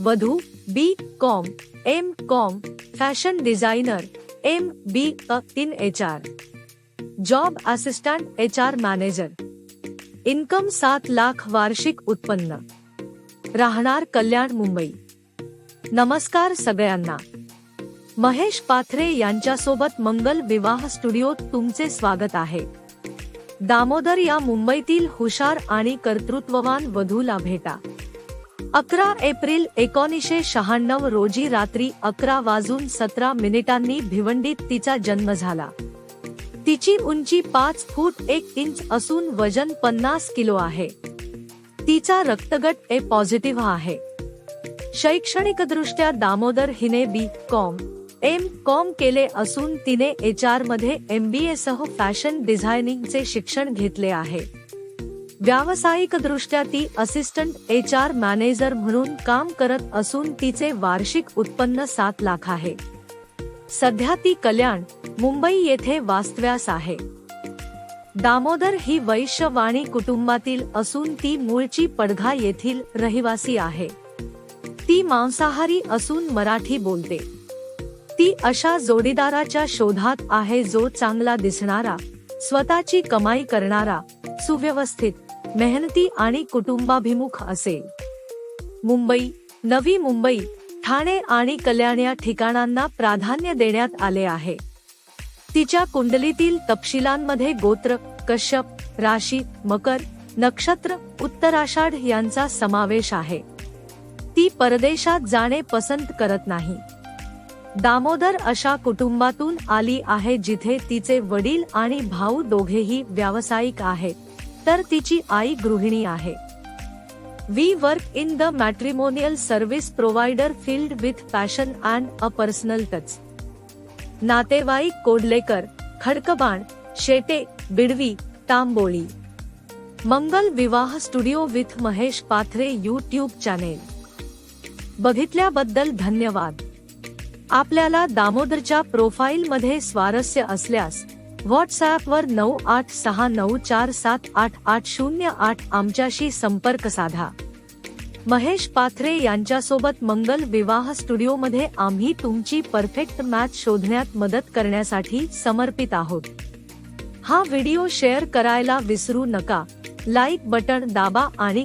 वधू B com M com fashion designer M B A तीन H R. Job assistant H R manager. Income सात लाख वार्षिक उत्पन्न. राहणार कल्याण मुंबई. नमस्कार सगळ्यांना. महेश पाथरे यांच्यासोबत मंगल विवाह स्टुडिओत तुमचे स्वागत आहे. दामोदर या मुंबईतील हुशार आणि कर्तृत्ववान वधूला भेटा. अकरा एप्रिल एकोणीसशे शहाण्णव रोजी रात्री अकरा वाजून सतरा मिनिटांनी भिवंडीत तिचा जन्म झाला. तिची उंची पाच फूट एक इंच असून वजन पन्नास किलो आहे. तिचा रक्तगट ए पॉझिटिव्ह आहे. शैक्षणिकदृष्ट्या दामोदर हिने बी कॉम एम कॉम केले असून तिने एच आरमध्ये एम बी ए सह फॅशन डिझायनिंगचे शिक्षण घेतले आहे. व्यावसायिकदृष्ट्या ती असिस्टंट एच आर मॅनेजर म्हणून काम करत असून तिचे वार्षिक उत्पन्न सात लाख आहे. सध्या ती कल्याण मुंबई येथे वास्तव्यास आहे. दामोदर ही वैश्यवाणी कुटुंबातील असून ती मूळची पडघा येथील रहिवासी आहे. ती मांसाहारी असून मराठी बोलते. ती अशा जोडीदाराच्या शोधात आहे जो चांगला दिसणारा स्वतःची कमाई करणारा सुव्यवस्थित मेहनती आणि कुटुंबाभिमुख असेल. मुंबई नवी मुंबई ठाणे आणि कल्याण या ठिकाणांना प्राधान्य देण्यात आले आहे. तिच्या कुंडलीतील तपशिलांमध्ये गोत्र कश्यप राशी मकर नक्षत्र उत्तराषाढ यांचा समावेश आहे. ती परदेशात जाणे पसंत करत नाही. दामोदर अशा कुटुंबातून आली आहे जिथे तिचे वडील आणि भाऊ दोघेही व्यावसायिक आहेत. तर तिची आई गृहिणी आहे. We work in the matrimonial service provider field with passion and a personal touch नातेवाईक Kodlekar Khadakban Shete Bidvi Tamboli. Mangal Vivah studio with Mahesh Pathare YouTube channel बघितल्याबद्दल धन्यवाद. आपल्याला दामोदरच्या प्रोफाईलमध्ये स्वारस्य असल्यास व्हॉट्सॲपवर नऊ आठ सहा नऊ चार सात आठ आठ शून्य आठ आमच्याशी संपर्क साधा. महेश पाथरे यांच्यासोबत मंगल विवाह स्टुडिओमध्ये आम्ही तुमची परफेक्ट मॅच शोधण्यात मदत करण्यासाठी समर्पित आहोत. हा व्हिडिओ शेअर करायला विसरू नका. लाईक बटण दाबा आणि